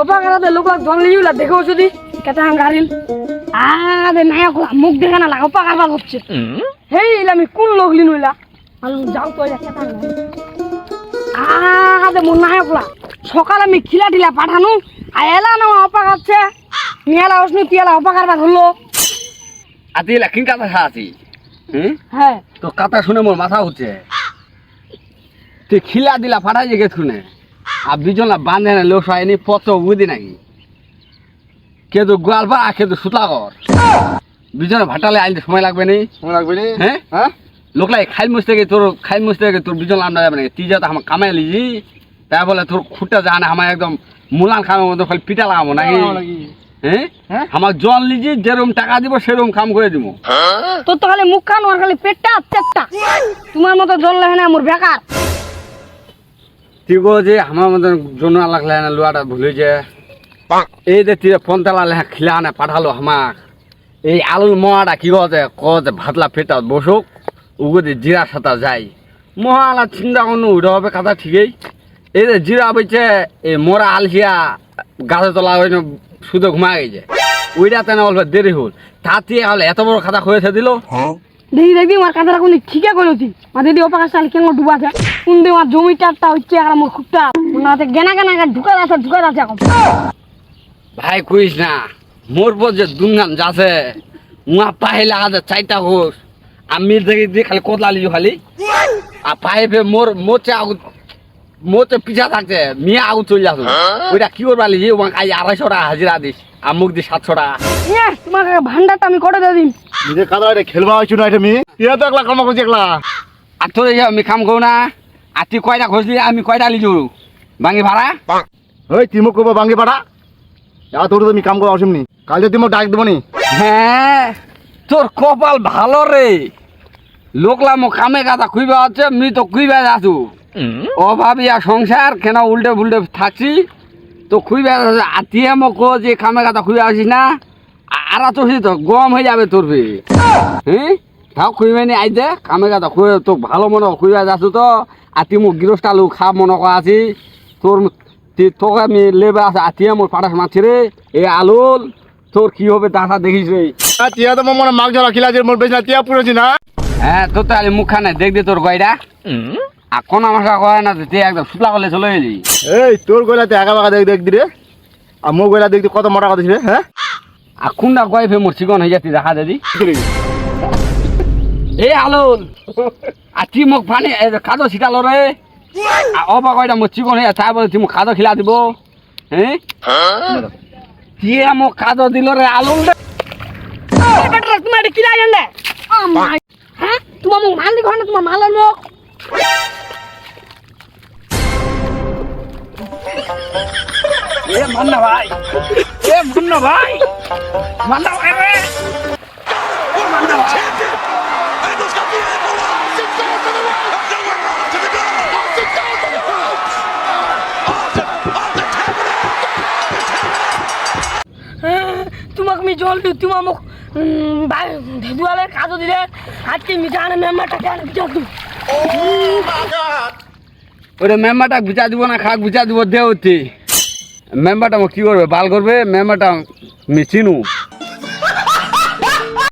অপাকারাতে লিউলা দেখো যদি। কেতা হাং গাড়িল আরে নায়ক মুখ দেখে না লাগা অপাকার বাল হচ্ছে হেই ইলা আমি কোন লোক লিনু যাও তো কেতা আরে মোর সকালে আমি খিলা টিলা পাঠানো। আর এলা না অপাকাচ্ছে মিয়ালা অসনু তিয়ালা অপাকার বাল হলো। আতি এলা কিন খাওয়াছি হুম? হ্যাঁ তো কথা শুনে মোর মাথা উঠছে তুই খিলা দিলা ফাটাই যে শুনে আর বিজনা বাঁধে না লোক হয়নি পত্র বুঝি নাকি? কে তো গোয়াল পা কে তো সুতলা কর বিজনে ভাটালে আইতে সময় লাগবে নি? মনে রাখবি নি? হ্যাঁ হ্যাঁ লোকলাই খাইল মুছতে গিয়ে তোর খাইল মুছতে গিয়ে তোর বিজন আন্ডা যাবে নাকি? তুই যাতে আমার কামাই লিজি তাই বলে তোর খুঁটটা যা না আমার একদম মুলান খামের মতো খালি পিঠা লাগাবো নাকি? হ্যাঁ হ্যাঁ? আমার জল লিজি যেরকম টাকা দিব সেরকম কাম করে দিব তোর তো খালি মুখ খান আর খালি পেটটা আর পেটটা তোমার মতো জল লাগে না মোর বেকার। তুই কো যে আমার মতন জন্য লাগলে না লোয়াটা ভুলে যে এই যে তুই ফোন তালা লেখা খিলা না পাঠালো আমাক এই আলুর মোয়াটা কি কছে কছে ভাতলা পেটা বসুক উগোতে জিরা সাতা যাই মহালা চিন্তা কোনো উঠে হবে কথা ঠিকই এই যে জিরা বইছে এই মোরা আলসিয়া গাছে তলা হয়ে শুধু ঘুমা গেছে ওইটাতে না অল্প দেরি হল তাতে হলে এত বড় খাতা হয়েছে দিল দেখি দেখবি আমার কাঁথাটা কোন ঠিকই করেছি মাঝে দিয়ে অপাকার চাল কেন ডুবা দিয়ে আমার জমিটারটা হচ্ছে আর আমার খুবটা ওনাতে গেনা গেনা ঢুকা আছে ঢুকা আছে এখন। ভাই কইস না মোর পর যে দুনগান যাচ্ছে। উহা পাহে লাগাতে চারটা ঘোষ আমি দেখি দিয়ে খালি কোতলা লিজু খালি। আর পায়ে ফে মোর মোচে আগু মোচে পিছা থাকছে মিয়া আগু চলে যাস ওইটা কি করবা লিজি? উমা আজ আড়াইশো টাকা হাজিরা দিস আর মুখ দি সাতশো টাকা। ইয়ে, তোমার ভান্ডারটা আমি করে দিয়ে দিন নিজে কাদা এটা খেলবা হয়েছো না এটা মি ইয়া তো একলা কামা করছি একলা। আর তোর আমি কাম করো না? আর তুই কয়টা ঘষলি? আমি কয়টা লিজু ভাঙি ভাড়া? ওই তিমো করব বাঙ্গি ভাড়া? যা তোর তো আমি কাম করব আসিমনি কাল যদি তিমো ডাক দেবো নি। হ্যাঁ তোর কপাল ভালো রে। লোকলা মো কামে গাদা খুইবা আছে মি তো খুইবা যাচ্ছু অভাবিয়া সংসার কেন উল্টে ফুলটে থাকছি? তো খুইবা আতিয়ে মোক যে কামে গাদা খুইবা আসিস না? আর তো গম হয়ে যাবে তোর ভি হ্যাঁ? তাও নি আই দে কামে গাদা খুঁয়ে তো ভালো মনে খুইবা যাচ্ছু তো আতি মোক গৃহস্থ আলু খা মনে করা আছি তোর তোকে আমি লেবে আছে আতিয়ে মোর পাঠাস মাছি রে এ আলুল তোর কি হবে তাহা দেখিস রে তিয়া তো মনে মাগ ঝরা খিলা যে মোর বেজনা তিয়া পুরেছি না। হ্যাঁ তোর তো আলি মুখ খানে দেখ দে তোর গয়টা কোন আমাশা কয় না তুই একদম শুকলা করলে চলে এলি। এই তোর গয়লাতে একা বাকা দেখ দেখ দিরে আর মোর গয়লা দেখতে কত মোটা কথা রে হ্যাঁ আর কোনটা গয় ফে মোর চিকন হয়ে যাতি দেখা দিদি। আলুল আর তুই মোক পানি খাদো ছিটালো রে আর অবা কয়টা মোর চিকন হয়ে তাই বলে তুই মোক খাদো খিলা দিব। হ্যাঁ তুই মোক খাদো দিল রে আলুল রে তোমার জানলে হ্যাঁ তোমার মুখ মাল না তোমার এ মান্না ভাই। এ মান্না ভাই। মান্না ভাই রে মান্না ভাই। তোমাকে আমি জল দিই তোমার মুখ দুয়ালের কাজও দিলে। আজকে মিঠা আনে মেম্বারটা কেন বিচার দিব ওরে মেম্বারটা বিচার দিব না, খাক বিচার দিব দে হতে মেম্বারটা মোক কি করবে, বাল করবে? মেম্বারটা আমি চিনু।